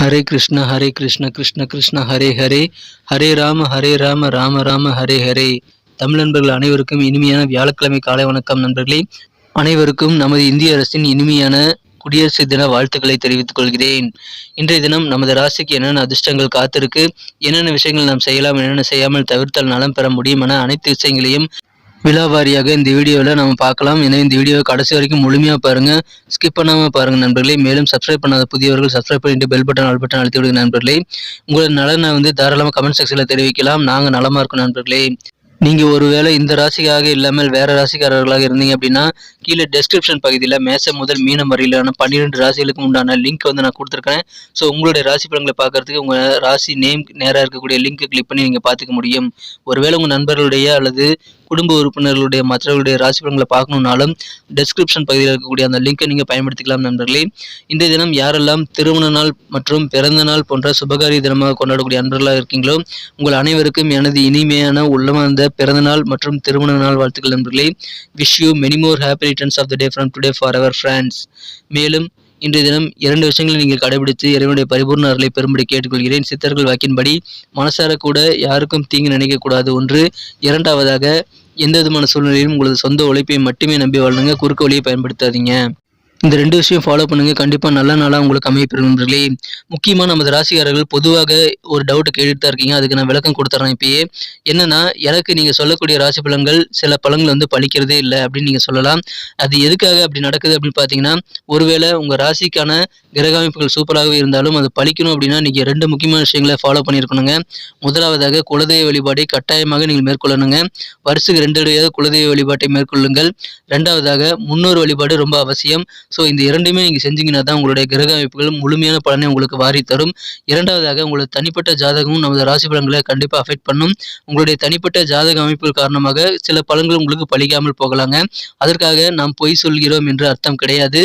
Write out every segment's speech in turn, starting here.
ஹரே கிருஷ்ண ஹரே கிருஷ்ண கிருஷ்ண கிருஷ்ண ஹரே ஹரே. ஹரே ராம ஹரே ராம ராம ராம ஹரே ஹரே. தமிழ் நண்பர்கள் அனைவருக்கும் இனிமையான வியாழக்கிழமை காலை வணக்கம் நண்பர்களே. அனைவருக்கும் நமது இந்திய அரசின் இனிமையான குடியரசு தின வாழ்த்துக்களை தெரிவித்துக் கொள்கிறேன். இன்றைய தினம் நமது ராசிக்கு என்னென்ன அதிர்ஷ்டங்கள் காத்திருக்கு என்னென்ன விஷயங்கள் நாம் செய்யலாம் என்னென்ன செய்யாமல் தவிர்த்தால் நலம் பெற முடியும் என அனைத்து விஷயங்களையும் விழாவாரியாக இந்த வீடியோவில் நம்ம பார்க்கலாம். எனவே இந்த வீடியோவை கடைசி வரைக்கும் முழுமையாக பாருங்கள் ஸ்கிப் பண்ணாமல் பாருங்கள் நண்பர்களே. மேலும் சப்ஸ்கிரைப் பண்ணாத புதியவர்கள் சப்ஸ்கிரைப் பண்ணிட்டு பெல் பட்டன் ஆல் பட்டன் அழுத்தி விடுங்க நண்பர்களே. உங்களோட நலனை வந்து தாராளமாக கமெண்ட் செக்ஷனில் தெரிவிக்கலாம். நாங்கள் நலமாக இருக்கோம் நண்பர்களே. நீங்கள் ஒருவேளை இந்த ராசிக்காக இல்லாமல் வேறு ராசிக்காரர்களாக இருந்தீங்க அப்படின்னா கீழே டெஸ்கிரிப்ஷன் பகுதியில் மேசம் முதல் மீனம் வரையிலான பன்னிரெண்டு ராசிகளுக்கு உண்டான லிங்க் வந்து நான் கொடுத்துருக்கேன். ஸோ உங்களுடைய ராசி படங்களை பார்க்கறதுக்கு உங்கள் ராசி நேம் நேராக இருக்கக்கூடிய லிங்க்கை கிளிக் பண்ணி நீங்கள் பார்த்துக்க முடியும். ஒருவேளை உங்கள் நண்பர்களுடைய அல்லது குடும்ப உறுப்பினர்களுடைய மற்றவர்களுடைய ராசி பலன்களை பார்க்கணுன்னாலும் டெஸ்கிரிப்ஷன் பகுதியில் இருக்கக்கூடிய அந்த லிங்கை நீங்கள் பயன்படுத்திக்கலாம் நண்பர்களே. இந்த தினம் யாரெல்லாம் திருமண நாள் மற்றும் பிறந்த நாள் போன்ற சுபகாரிய தினமாக கொண்டாடக்கூடிய அன்பர்களாக இருக்கீங்களோ உங்கள் அனைவருக்கும் எனது இனிமையான உள்ளமார்ந்த பிறந்த நாள் மற்றும் திருமண நாள் வாழ்த்துக்கள் நண்பர்களே. Wish you many more happy returns of the day from today for our friends மேலும் இன்றைய தினம் இரண்டு விஷயங்களை நீங்கள் கடைபிடித்து இறைவனுடைய பரிபூர்ண அருளை பெரும்படி கேட்டுக்கொள்கிறேன். சித்தர்கள் வாக்கின்படி மனசார கூட யாருக்கும் தீங்கு நினைக்கக்கூடாது ஒன்று. இரண்டாவதாக எந்த விதமான சூழ்நிலையிலும் உங்களது சொந்த உழைப்பை மட்டுமே நம்பி வாழணுங்க குறுக்கு வழியை பயன்படுத்தாதீங்க. இந்த ரெண்டு விஷயம் ஃபாலோ பண்ணுங்க. கண்டிப்பாக நல்ல நாளாக உங்களுக்கு அமையப்பெறும் நண்பர்களே. முக்கியமாக நமது ராசிக்காரர்கள் பொதுவாக ஒரு டவுட்டை கேட்டுட்டு தான் இருக்கீங்க. அதுக்கு நான் விளக்கம் கொடுத்துட்றேன் இப்பயே. என்னன்னா எனக்கு நீங்கள் சொல்லக்கூடிய ராசி பலன்கள் சில பலன்கள் வந்து பழிக்கிறதே இல்லை அப்படின்னு நீங்கள் சொல்லலாம். அது எதுக்காக அப்படி நடக்குது அப்படின்னு பார்த்தீங்கன்னா ஒருவேளை உங்கள் ராசிக்கான கிரக அமைப்புகள் சூப்பராகவே இருந்தாலும் அது பழிக்கணும் அப்படின்னா நீங்கள் ரெண்டு முக்கியமான விஷயங்களை ஃபாலோ பண்ணியிருக்கணுங்க. முதலாவதாக குலதெய்வ வழிபாடை கட்டாயமாக நீங்கள் மேற்கொள்ளணுங்க. வருஷத்துக்கு ரெண்டு குலதெய்வ வழிபாட்டை மேற்கொள்ளுங்கள். ரெண்டாவதாக முன்னோர் வழிபாடு ரொம்ப அவசியம். ஸோ இந்த இரண்டுமே நீங்கள் செஞ்சீங்கன்னா தான் உங்களுடைய கிரக அமைப்புகள் முழுமையான பலனை உங்களுக்கு வாரி தரும். இரண்டாவதாக உங்களுக்கு தனிப்பட்ட ஜாதகமும் நமது ராசி பலன்களை கண்டிப்பாக அஃபெக்ட் பண்ணும். உங்களுடைய தனிப்பட்ட ஜாதக அமைப்புகள் காரணமாக சில பலன்கள் உங்களுக்கு பழிக்காமல் போகலாங்க. அதற்காக நாம் பொய் சொல்கிறோம் என்று அர்த்தம் கிடையாது.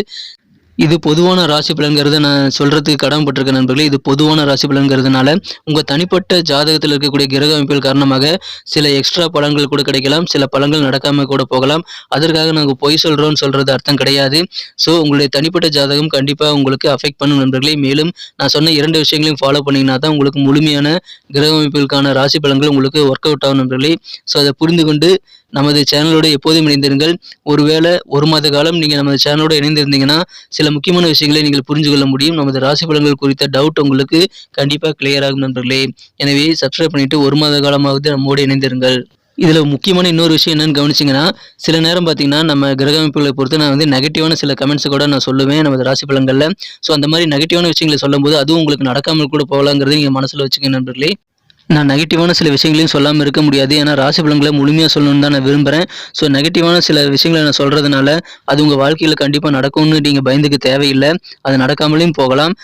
இது பொதுவான ராசி பலன்கிறத. நான் சொல்கிறதுக்கு கடமைப்பட்டிருக்க நண்பர்களே இது பொதுவான ராசி பலன்கிறதுனால உங்கள் தனிப்பட்ட ஜாதகத்தில் இருக்கக்கூடிய கிரக அமைப்புகள் காரணமாக சில எக்ஸ்ட்ரா பலன்கள் கூட கிடைக்கலாம் சில பலன்கள் நடக்காமல் கூட போகலாம். அதற்காக நாங்கள் பொய் சொல்கிறோம்னு சொல்கிறது அர்த்தம் கிடையாது. ஸோ உங்களுடைய தனிப்பட்ட ஜாதகம் கண்டிப்பாக உங்களுக்கு அஃபெக்ட் பண்ணும் நண்பர்களே. மேலும் நான் சொன்ன இரண்டு விஷயங்களையும் ஃபாலோ பண்ணிங்கன்னா தான் உங்களுக்கு முழுமையான கிரக அமைப்புகளுக்கான ராசி பலன்கள் உங்களுக்கு ஒர்க் அவுட் ஆகும் நண்பர்களே. ஸோ அதை புரிந்து கொண்டு நமது சேனலோடு எப்போதும் இணைந்திருங்கள். ஒருவேளை ஒரு மாத காலம் நீங்கள் நமது சேனலோடு இணைந்திருந்தீங்கன்னா சில முக்கியமான விஷயங்களை நீங்கள் புரிஞ்சு கொள்ள முடியும். நமது ராசி பலன்கள் குறித்த டவுட் உங்களுக்கு கண்டிப்பாக கிளியர் ஆகும் நண்பர்களே. எனவே சப்ஸ்கிரைப் பண்ணிட்டு ஒரு மாத காலமாவது நம்மோடு இணைந்திருங்கள். இதில் முக்கியமான இன்னொரு விஷயம் என்னென்னு கவனிச்சிங்கன்னா சில நேரம் பார்த்தீங்கன்னா நம்ம கிரக அமைப்புகளை பொறுத்து நான் வந்து நெகட்டிவான சில கமெண்ட்ஸ் கூட நான் சொல்லுவேன் நமது ராசி பலன்களில். ஸோ அந்த மாதிரி நெகட்டிவான விஷயங்களை சொல்லும்போது அதுவும் உங்களுக்கு நடக்காமல் கூட போகலாங்கிறது நீங்கள் மனசில் வச்சுக்க நண்பர்களே. நான் நெகட்டிவான சில விஷயங்களையும் சொல்லாமல் இருக்க முடியாது. ஏன்னா ராசி பலன்களை முழுமையாக சொல்லணும்னு தான் நான் விரும்புகிறேன் ஸோ நெகட்டிவான சில விஷயங்களை நான் சொல்கிறதுனால அது உங்கள் வாழ்க்கையில் கண்டிப்பாக நடக்கும்னு நீங்கள் பயந்துக்க தேவையில்லை. அது நடக்காமலேயும் போகலாம்.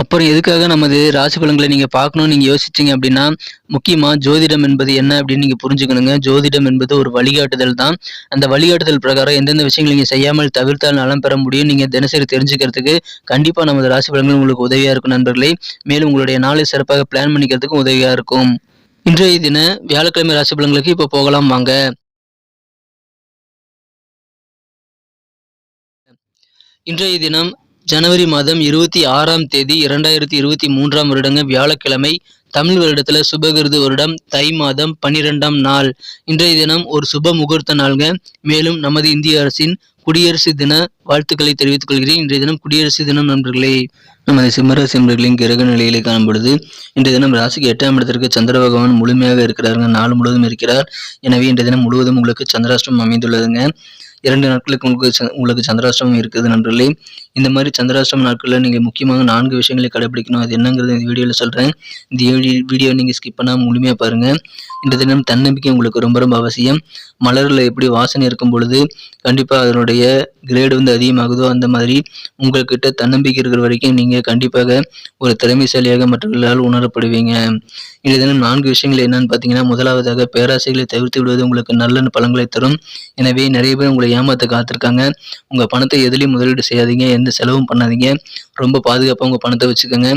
அப்புறம் எதுக்காக நமது ராசி பலன்களை நீங்கள் பார்க்கணும்னு நீங்கள் யோசிச்சிங்க அப்படின்னா முக்கியமாக ஜோதிடம் என்பது என்ன அப்படின்னு நீங்கள் புரிஞ்சுக்கணுங்க. ஜோதிடம் என்பது ஒரு வழிகாட்டுதல் தான். அந்த வழிகாட்டுதல் பிரகாரம் எந்தெந்த விஷயங்கள் நீங்கள் செய்யாமல் தவிர்த்தால் நலம் பெற முடியும். நீங்கள் தினசரி தெரிஞ்சுக்கிறதுக்கு கண்டிப்பாக நமது ராசி பலன்கள் உங்களுக்கு உதவியாக இருக்கும் நண்பர்களே. மேலும் உங்களுடைய நாளை சிறப்பாக பிளான் பண்ணிக்கிறதுக்கும் உதவியாக இருக்கும். இன்றைய தின வியாழக்கிழமை ராசி பலன்களுக்கு இப்போ போகலாம் வாங்க. இன்றைய தினம் ஜனவரி மாதம் இருபத்தி ஆறாம் தேதி இரண்டாயிரத்தி இருபத்தி மூன்றாம் வருடங்க வியாழக்கிழமை தமிழ் வருடத்துல சுபகிருது வருடம் தை மாதம் பன்னிரெண்டாம் நாள். இன்றைய தினம் ஒரு சுப முகூர்த்த நாள்ங்க. மேலும் நமது இந்திய அரசின் குடியரசு தின வாழ்த்துக்களை தெரிவித்துக் கொள்கிறேன். இன்றைய தினம் குடியரசு தினம் நண்பர்களே. நமது சிம்மராசி நண்பர்களின் கிரக நிலையிலே காணப்படுது. இன்றைய தினம் ராசிக்கு எட்டாம் இடத்திற்கு சந்திர பகவான் முழுமையாக இருக்கிறாருங்க. நாள் முழுவதும் இருக்கிறார். எனவே இன்றைய தினம் முழுவதும் உங்களுக்கு சந்திராஷ்டிரம் அமைந்துள்ளதுங்க. இரண்டு நாட்களுக்கு உங்களுக்கு ச- உங்களுக்கு சந்திராஷ்டமம் இருக்குது நண்பர்களே. இந்த மாதிரி சந்திராஷ்டிரம நாட்களில் நீங்கள் முக்கியமாக நான்கு விஷயங்களை கடைபிடிக்கணும். அது என்னங்கிறது இந்த வீடியோவில் சொல்கிறேன் இந்த வீடியோ வீடியோ நீங்கள் ஸ்கிப் பண்ணாமல் முழுமையாக பாருங்கள் இந்த தினம் தன்னம்பிக்கை உங்களுக்கு ரொம்ப ரொம்ப அவசியம். மலரில் எப்படி வாசனை இருக்கும் பொழுது கண்டிப்பாக அதனுடைய கிரேடு வந்து அதிகமாகுதோ அந்த மாதிரி உங்கள்கிட்ட தன்னம்பிக்கை இருக்கிற வரைக்கும் நீங்கள் கண்டிப்பாக ஒரு திறமைசாலியாக மற்றவர்களால் உணரப்படுவீங்க. இந்த தினம் நான்கு விஷயங்கள் என்னன்னு பார்த்தீங்கன்னா முதலாவதாக பேராசைகளை தவிர்த்து விடுவது உங்களுக்கு நல்ல பலன்களை தரும். எனவே நிறைய பேர் உங்களை ஏமாத்த காத்திருக்காங்க. உங்கள் பணத்தை எதுலேயும் முதலீடு செய்யாதீங்க. எந்த செலவும் பண்ணாதீங்க. ரொம்ப பாதுகாப்பாக உங்கள் பணத்தை வச்சுக்கோங்க.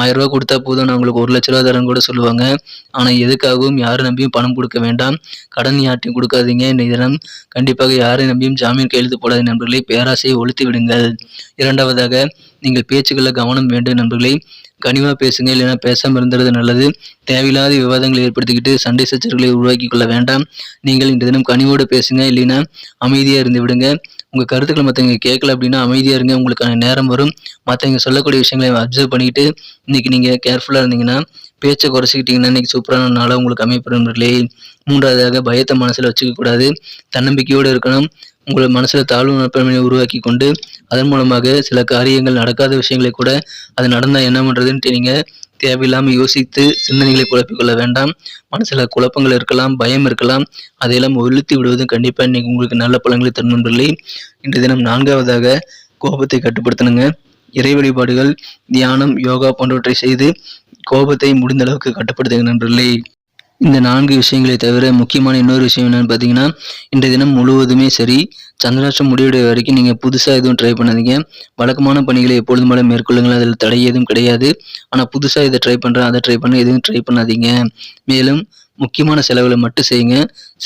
ஆயிரம் கொடுத்தா போதும் நான் உங்களுக்கு ஒரு லட்ச ரூபா தரேன் கூட சொல்லுவாங்க. ஆனால் எதுக்காகவும் யாரை நம்பியும் பணம் கொடுக்க வேண்டாம். கடன் யார்ட்டையும் கொடுக்காதீங்க. இந்த தினம் கண்டிப்பாக யாரை நம்பியும் ஜாமீன் கையெழுத்து போடாத நண்பர்களை. பேராசையை ஒழித்து விடுங்கள். இரண்டாவதாக நீங்கள் பேச்சுக்களில் கவனம் வேண்டும் நண்பர்களே. கனிவாக பேசுங்க இல்லைன்னா பேசாமல் இருந்துறது நல்லது. தேவையில்லாத விவாதங்களை ஏற்படுத்திக்கிட்டு சண்டை சச்சரவுகளை உருவாக்கி கொள்ள வேண்டாம். நீங்கள் இந்த தினம் கனிவோடு பேசுங்க இல்லைன்னா அமைதியாக இருந்து விடுங்க. உங்கள் கருத்துக்களை மற்றவங்க கேட்கல அப்படின்னா அமைதியாக இருங்க உங்களுக்கான நேரம் வரும். மற்றவங்க சொல்லக்கூடிய விஷயங்களை அப்சர்வ் பண்ணிக்கிட்டு இன்றைக்கி நீங்கள் கேர்ஃபுல்லாக இருந்தீங்கன்னா பேச்சை குறைச்சிக்கிட்டிங்கன்னா இன்றைக்கி சூப்பரான நாளாக உங்களுக்கு அமைப்பெறும் நண்பர்களே. மூன்றாவதாக பயத்தை மனசில் வச்சுக்கக்கூடாது தன்னம்பிக்கையோடு இருக்கணும். உங்கள் மனசில் தாழ்வு மனப்பான்மையை உருவாக்கி கொண்டு அதன் மூலமாக சில காரியங்கள் நடக்காத விஷயங்களை கூட அது நடந்தால் என்ன பண்ணுறதுன்ட்டு நீங்கள் தேவையில்லாமல் யோசித்து சிந்தனைகளை குழப்பிக்கொள்ள வேண்டாம். மனசில் குழப்பங்கள் இருக்கலாம் பயம் இருக்கலாம் அதையெல்லாம் ஒழித்து விடுவதும் கண்டிப்பாக நீங்கள் உங்களுக்கு நல்ல பலன்களை தரும் நண்பர்களே. இன்றைய தினம் நான்காவதாக கோபத்தை கட்டுப்படுத்தணுங்க. இறை வழிபாடுகள் தியானம் யோகா போன்றவற்றை செய்து கோபத்தை முடிந்த அளவுக்கு கட்டுப்படுத்துங்க நண்பர்களே. இந்த நான்கு விஷயங்களை தவிர முக்கியமான இன்னொரு விஷயம் என்னென்னு பார்த்தீங்கன்னா இன்றைய தினம் முழுவதுமே சரி சந்திராஷ்டம் முடிவுடைய வரைக்கும் நீங்கள் புதுசாக எதுவும் ட்ரை பண்ணாதீங்க. வழக்கமான பணிகளை எப்பொழுதும் போல மேற்கொள்ளுங்கள். அதில் தடை எதுவும் கிடையாது. ஆனால் புதுசாக இதை ட்ரை பண்ணுறேன் அதை ட்ரை பண்ண எதுவும் ட்ரை பண்ணாதீங்க. மேலும் முக்கியமான செலவுகளை மட்டும் செய்யுங்க.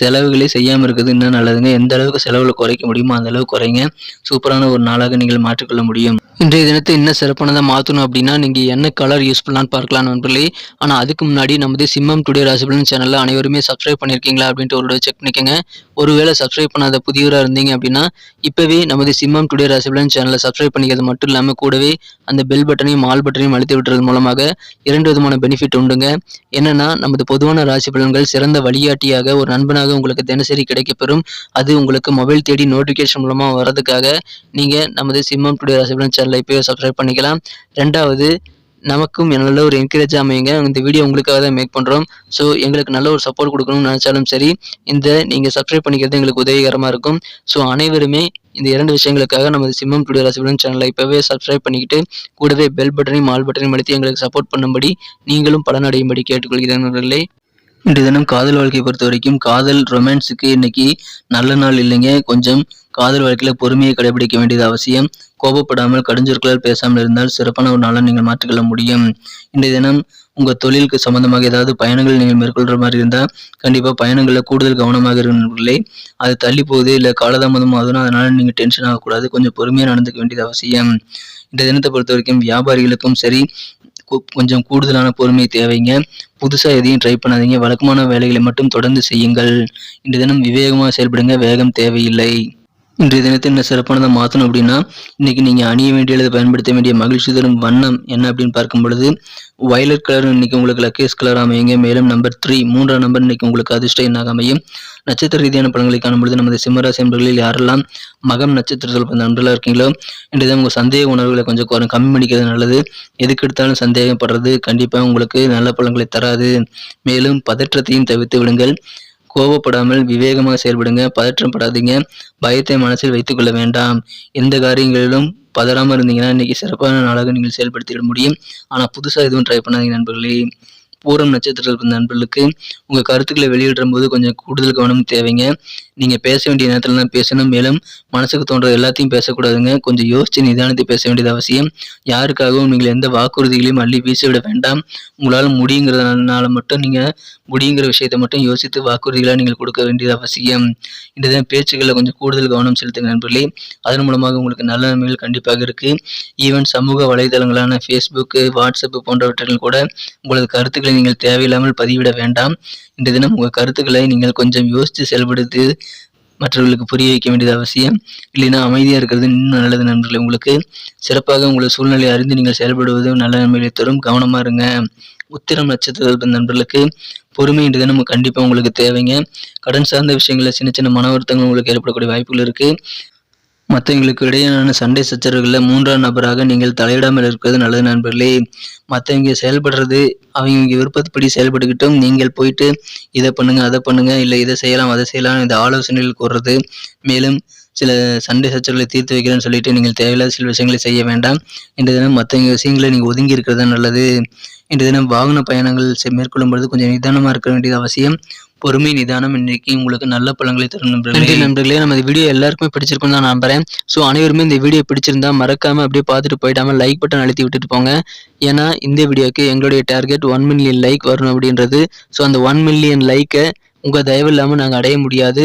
செலவுகளே செய்யாமல் இருக்கிறது இன்னும் நல்லதுங்க? எந்த அளவுக்கு செலவில் குறைக்க முடியுமோ அந்த அளவுக்கு குறைங்க. சூப்பரான ஒரு நாளாக நீங்கள் மாற்றிக்கொள்ள முடியும். இன்றைய தினத்தை இன்னும் சிறப்பானதாக மாற்றணும் அப்படின்னா நீங்கள் என்ன கலர் யூஸ் பண்ணலான்னு பார்க்கலாம் நண்பர்களே. ஆனால் அதுக்கு முன்னாடி நமது சிம்மம் டுடே ராசிபலன் சேனலில் அனைவருமே சப்ஸ்கிரைப் பண்ணியிருக்கீங்களா அப்படின்ட்டு ஒரு செக் பண்ணிக்கோங்க. ஒருவேளை சப்ஸ்கிரைப் பண்ணாத புதியவராக இருந்தீங்க அப்படின்னா இப்போவே நமது சிம்மம் டுடே ராசிபலன் சேனலை சப்ஸ்கிரைப் பண்ணிக்கிறது மட்டும் இல்லாமல் கூடவே அந்த பெல் பட்டனையும் ஆல் பட்டனையும் அழுத்தி விட்டுறது மூலமாக இரண்டு விதமான பெனிஃபிட் உண்டுங்க. என்னென்னா நமது பொதுவான ராசிபலன் பலன்கள் சிறந்த வழிகாட்டியாக ஒரு நண்பனாக உங்களுக்கு தினசரி கிடைக்கப்பெறும். அது உங்களுக்கு மொபைல் தேடி நோட்டிஃபிகேஷன் மூலமாக வர்றதுக்காக நீங்கள் நமது சிம்மம் டுடே ராசிபலன் சேனலை இப்போ சப்ஸ்கிரைப் பண்ணிக்கலாம். ரெண்டாவது நமக்கும் நல்ல ஒரு என்கரேஜ் அமையுங்க. இந்த வீடியோ உங்களுக்காக தான் மேக் பண்ணுறோம் ஸோ எங்களுக்கு நல்ல ஒரு சப்போர்ட் கொடுக்கணும்னு நினச்சாலும் சரி இந்த நீங்கள் சப்ஸ்கிரைப் பண்ணிக்கிறது எங்களுக்கு உதவிகரமாக இருக்கும். ஸோ அனைவருமே இந்த இரண்டு விஷயங்களுக்காக நமது சிம்மம் டுடே ராசிபலன் சேனலை இப்போவே சப்ஸ்கிரைப் பண்ணிக்கிட்டு கூடவே பெல் பட்டனையும் ஆல் பட்டனையும் அழுத்தி எங்களுக்கு சப்போர்ட் பண்ணும்படி நீங்களும் பலனடையும்படி கேட்டுக்கொள்கிறேன் நண்பர்களே. இன்று தினம் காதல் வாழ்க்கையை பொறுத்த வரைக்கும் காதல் ரொமான்ஸுக்கு இன்னைக்கு நல்ல நாள் இல்லைங்க. கொஞ்சம் காதல் வாழ்க்கையில் பொறுமையை கடைபிடிக்க வேண்டியது அவசியம். கோபப்படாமல் கடுஞ்சொற்களால் பேசாமல் இருந்தால் சிறப்பான ஒரு நாளாக நீங்கள் மாற்றிக்கொள்ள முடியும். இன்றைய தினம் உங்கள் தொழிலுக்கு சம்பந்தமாக ஏதாவது பயணங்கள் நீங்கள் மேற்கொள்கிற மாதிரி இருந்தால் கண்டிப்பாக பயணங்களில் கூடுதல் கவனமாக இருக்கிறீர்களே அது தள்ளி போகுது இல்லை காலதாமதம் ஆகுதுன்னா அதனால் நீங்கள் டென்ஷன் ஆகக்கூடாது. கொஞ்சம் பொறுமையாக நடந்துக்க வேண்டியது அவசியம். இந்த தினத்தை பொறுத்த வரைக்கும் வியாபாரிகளுக்கும் சரி கொஞ்சம் கூடுதலான பொறுமை தேவைங்க. புதுசாக எதையும் ட்ரை பண்ணாதீங்க. வழக்கமான வேலைகளை மட்டும் தொடர்ந்து செய்யுங்கள். இன்று தினம் விவேகமாக செயல்படுங்க. வேகம் தேவையில்லை. இன்றைய தினத்தை இன்னும் சிறப்பானதை மாற்றணும் அப்படின்னா இன்னைக்கு நீங்கள் அணிய வேண்டிய அல்லது பயன்படுத்த வேண்டிய மகிழ்ச்சி தரும் வண்ணம் என்ன அப்படின்னு பார்க்கும் பொழுது வயலட் கலர் இன்னைக்கு உங்களுக்கு லக்கேஸ் கலர் அமையுங்க. மேலும் நம்பர் த்ரீ மூன்றாம் நம்பர் இன்னைக்கு உங்களுக்கு அதிர்ஷ்ட எண்ணாக அமையும்? நட்சத்திர ரீதியான பழங்களை காணும் பொழுது நமது சிம்மராசி என்பர்களில் யாரெல்லாம் மகம் நட்சத்திரத்தில் பிறந்த நண்பர்களாக இருக்கீங்களோ இன்றைய உங்கள் சந்தேக உணர்வுகளை கொஞ்சம் குறை கம்மி பண்ணிக்கிறது நல்லது. எதுக்கு எடுத்தாலும் சந்தேகப்படுறது கண்டிப்பாக உங்களுக்கு நல்ல பழங்களை தராது. மேலும் பதற்றத்தையும் தவிர்த்து விடுங்கள். கோபப்படாமல் விவேகமாக செயல்படுங்க பதற்றம் படாதீங்க பயத்தை மனசில் வைத்துக்கொள்ள வேண்டாம். எந்த காரியங்களிலும் பதறாமல் இருந்தீங்கன்னா இன்னைக்கு சிறப்பான நாளாக நீங்கள் செயல்படுத்திட முடியும். ஆனால் புதுசாக எதுவும் ட்ரை பண்ணாதீங்க நண்பர்களே. பூரம் நட்சத்திரத்தில் இருந்த நண்பர்களுக்கு உங்கள் கருத்துக்களை வெளியிடும் போது கொஞ்சம் கூடுதல் கவனம் தேவைங்க. நீங்கள் பேச வேண்டிய நேரத்தில் பேசணும். மேலும் மனசுக்கு தோன்ற எல்லாத்தையும் பேசக்கூடாதுங்க. கொஞ்சம் யோசித்து நிதானத்தை பேச வேண்டியது அவசியம். யாருக்காகவும் நீங்கள் எந்த வாக்குறுதிகளையும் அள்ளி வீசிவிட வேண்டாம். உங்களால் முடியுங்கிறதுனால மட்டும் நீங்கள் முடியுங்கிற விஷயத்தை மட்டும் யோசித்து வாக்குறுதிகளாக நீங்கள் கொடுக்க வேண்டியது அவசியம். இந்த பேச்சுகளில் கொஞ்சம் கூடுதல் கவனம் செலுத்துங்க நண்பர்களே. அதன் மூலமாக உங்களுக்கு நல்ல நன்மைகள் கண்டிப்பாக இருக்குது ஈவன் சமூக வலைதளங்களான ஃபேஸ்புக்கு வாட்ஸ்அப்பு போன்றவற்றில் கூட உங்களது கருத்துக்களை நீங்கள் தேவையில்லாமல் பதிவிட வேண்டாம். இந்த தினம் உங்கள் கருத்துக்களை நீங்கள் கொஞ்சம் யோசித்து செயல்படுத்து மற்றவர்களுக்கு புரிய வைக்க வேண்டியது அவசியம். இல்லைன்னா அமைதியாக இருக்கிறது இன்னும் நல்லது நண்பர்களே. உங்களுக்கு சிறப்பாக உங்களது சூழ்நிலையை அறிந்து நீங்கள் செயல்படுவது நல்ல நன்மைகளை தரும். கவனமாக இருங்க. உத்திரம் நட்சத்திர நண்பர்களுக்கு பொறுமை என்று தினம் கண்டிப்பாக உங்களுக்கு தேவைங்க. கடன் சார்ந்த விஷயங்களில் சின்ன சின்ன மன வருத்தங்கள் உங்களுக்கு ஏற்படக்கூடிய வாய்ப்புகள் இருக்குது மற்றவங்களுக்கு இடையிலான சண்டை சச்சரவுகளில் மூன்றாம் நபராக நீங்கள் தலையிடாமல் இருக்கிறது நல்லது நண்பர்களே. மற்றவங்க செயல்படுறது அவங்க விருப்பப்படி செயல்பட்டுக்கிட்டும் நீங்கள் போயிட்டு இதை பண்ணுங்க அதை பண்ணுங்க இல்லை இதை செய்யலாம் அதை செய்யலாம் இந்த ஆலோசனைகள் கூறுறது. மேலும் சில சண்டை சச்சரவுகளை தீர்த்து வைக்கிறேன்னு சொல்லிட்டு நீங்கள் தேவையில்லாத சில விஷயங்களை செய்ய வேண்டாம். இன்றைய தினம் மற்றவங்க விஷயங்களை நீங்கள் ஒதுங்கி இருக்கிறது நல்லது. இன்று தினம் வாகன பயணங்கள் மேற்கொள்ளும் பொழுது கொஞ்சம் நிதானமாக இருக்க வேண்டியது அவசியம். பொறுமை நிதானம் இன்னைக்கு உங்களுக்கு நல்ல பழங்களை தரும் நண்பர்களே. நண்பர்களே. நம்ம இந்த வீடியோ எல்லாருக்குமே பிடிச்சிருக்கும் தான் நம்புறேன். ஸோ அனைவருமே இந்த வீடியோ பிடிச்சிருந்தா மறக்காம அப்படியே பார்த்துட்டு போயிடாம லைக் பட்டன் அழுத்தி விட்டுட்டு போங்க. ஏன்னா இந்த வீடியோக்கு எங்களுடைய டார்கெட் ஒன் மில்லியன் லைக் வரணும் அப்படின்றது. ஸோ அந்த ஒன் மில்லியன் லைக்கை உங்கள் தயவு இல்லாமல் நாங்கள் அடைய முடியாது.